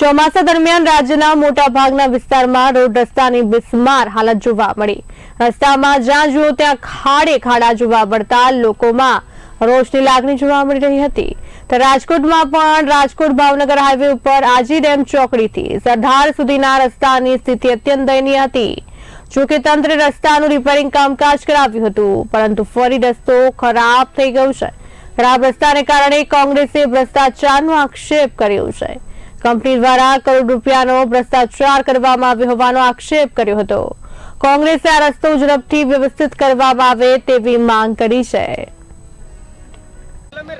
ચોમાસા દરમિયાન રાજ્યના મોટાભાગના વિસ્તારમાં રોડ રસ્તાની બિસ્માર હાલત જોવા મળી. રસ્તામાં જ્યાં જુઓ ત્યાં ખાડે ખાડા જોવા મળતા લોકોમાં રોષની લાગણી જોવા મળી રહી હતી. તો રાજકોટમાં પણ રાજકોટ ભાવનગર હાઈવે ઉપર આજી ડેમ ચોકડીથી સરદાર સુધીના રસ્તાની સ્થિતિ અત્યંત દયનીય હતી. જોકે તંત્રે રસ્તાનું રિપેરિંગ કામકાજ કરાવ્યું હતું, પરંતુ ફરી રસ્તો ખરાબ થઈ ગયો છે. ખરાબ રસ્તાને કારણે કોંગ્રેસે ભ્રષ્ટાચારનો આક્ષેપ કર્યો છે. કંપની દ્વારા કરોડ રૂપિયાનો ભ્રષ્ટાચાર કરવામાં આવ્યો હોવાનો આક્ષેપ કર્યો હતો. કોંગ્રેસે આ રસ્તો ઝડપથી વ્યવસ્થિત કરવામાં આવે તેવી માંગ કરી છે.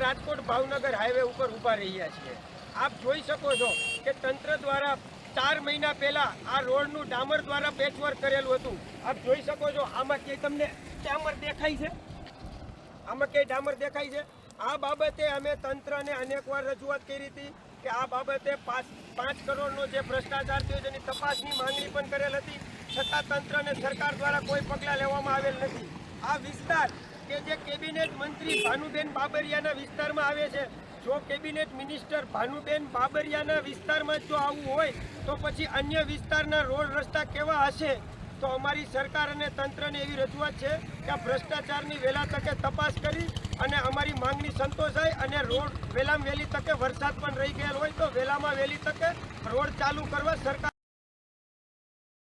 રાજકોટ ભાવનગર હાઈવે ઉપર ઊભા રહ્યા છીએ. આપ જોઈ શકો છો કે તંત્ર દ્વારા ચાર મહિના પહેલા આ રોડનું ડામર દ્વારા પેચવર્ક કરેલું હતું. આપ જોઈ શકો છો આમાં કે તમને ડામર દેખાય છે? આમાં કે ડામર દેખાય છે? આ બાબતે અમે તંત્રને અનેકવાર રજૂઆત કરી હતી કે આ બાબતે પાંચ પાંચ કરોડનો જે ભ્રષ્ટાચાર થયો એની તપાસની માંગણી પણ કરેલ હતી. છતાં તંત્ર અને સરકાર દ્વારા કોઈ પગલાં લેવામાં આવેલ નથી. આ વિસ્તાર કે જે કેબિનેટ મંત્રી ભાનુબેન બાબરિયાના વિસ્તારમાં આવે છે, જો કેબિનેટ મિનિસ્ટર ભાનુબેન બાબરિયાના વિસ્તારમાં જો આવું હોય, તો પછી અન્ય વિસ્તારના રોડ રસ્તા કેવા હશે? તો અમારી સરકાર અને તંત્રને એવી રજૂઆત છે કે ભ્રષ્ટાચારની વહેલા તકે તપાસ કરી અને અમારી માંગણી સંતોષાય અને રોડ વહેલામાં વહેલી તકે વરસાદ પણ રહી ગયેલ હોય તો વહેલામાં વહેલી તકે રોડ ચાલુ કરવા સરકાર